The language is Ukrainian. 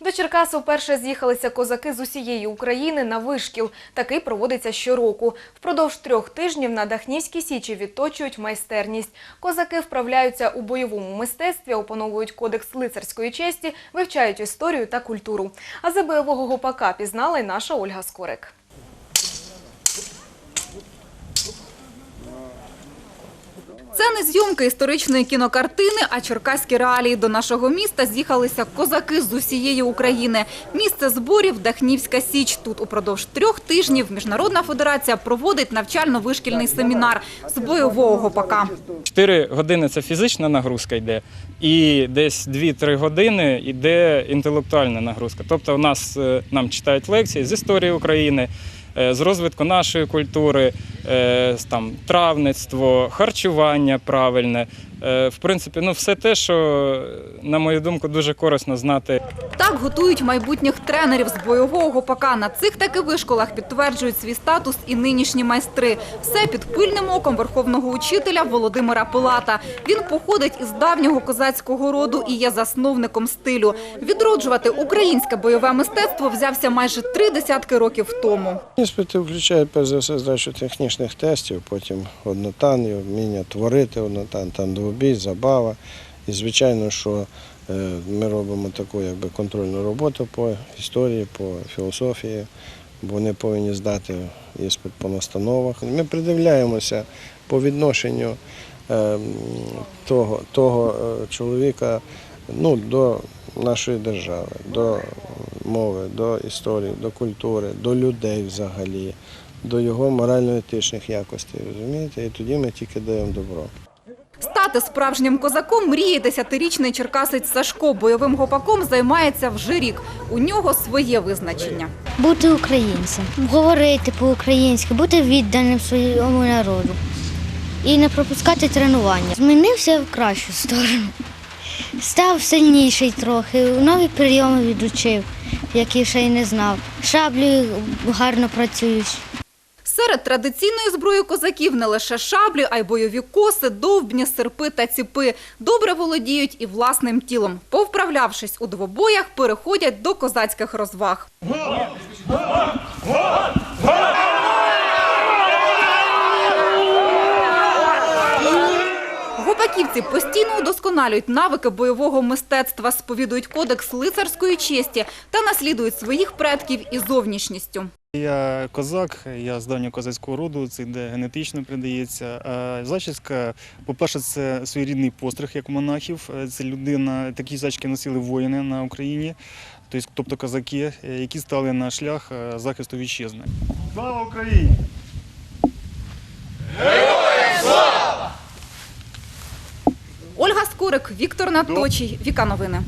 До Черкас вперше з'їхалися козаки з усієї України на вишкіл. Такий проводиться щороку. Впродовж трьох тижнів на Дахнівській січі відточують майстерність. Козаки вправляються у бойовому мистецтві, опановують кодекс лицарської честі, вивчають історію та культуру. А за бойового гопака пізнала й наша Ольга Скорик. Це не зйомки історичної кінокартини, а черкаські реалії. До нашого міста з'їхалися козаки з усієї України. Місце зборів – Дахнівська Січ. Тут упродовж трьох тижнів Міжнародна федерація проводить навчально-вишкільний семінар з бойового гопака. 4 години це фізична нагрузка йде, і десь 2-3 години йде інтелектуальна нагрузка. Тобто, у нас е, нам читають лекції з історії України, з розвитку нашої культури, е, там травництво, харчування правильне. Е, В принципі, ну все те, що, на мою думку, дуже корисно знати Так готують майбутніх тренерів з бойового гопака. На цих таки вишколах підтверджують свій статус і нинішні майстри. Все під пильним оком верховного учителя Володимира Пилата. Він походить із давнього козацького роду і є засновником стилю. Відроджувати українське бойове мистецтво взявся майже три десятки років тому. Іспити включають перш за все здачу технічних тестів, потім однотан вміння творити однотан, там двобій, забава. І звичайно, що е, ми робимо таку якби контрольну роботу по історії, по філософії, бо вони повинні здати іспит по настановах. Ми придивляємося по відношенню е, того, того е, чоловіка ну, до нашої держави, до мови, до історії, до культури, до людей взагалі, до його морально-етичних якостей. Розумієте? І тоді ми тільки даємо добро. Стати справжнім козаком мріє десятирічний черкасець Сашко. Бойовим гопаком займається вже рік. У нього своє визначення. бути українцем, говорити по-українськи, бути відданим своєму народу і не пропускати тренування. Змінився в кращу сторону. Став сильніший трохи, нові прийоми відучив, які ще й не знав. Шаблі гарно працюють. Серед традиційної зброї козаків не лише шаблі, а й бойові коси, довбні, серпи та ціпи. Добре володіють і власним тілом. Повправлявшись у двобоях, переходять до козацьких розваг. Гопаківці постійно удосконалюють навики бойового мистецтва, сповідують кодекс лицарської честі та наслідують своїх предків і зовнішністю. Я козак, я з давнього козацького роду, це йде генетично передається. А зачіска, по-перше, це своєрідний постриг, як монахів. Е, Це людина, такі зачіски носили воїни на Україні, тобто, тобто козаки, е, які стали на шлях е, захисту вітчизни. Слава Україні! Скорик, Віктор Наточій, Віка Новини.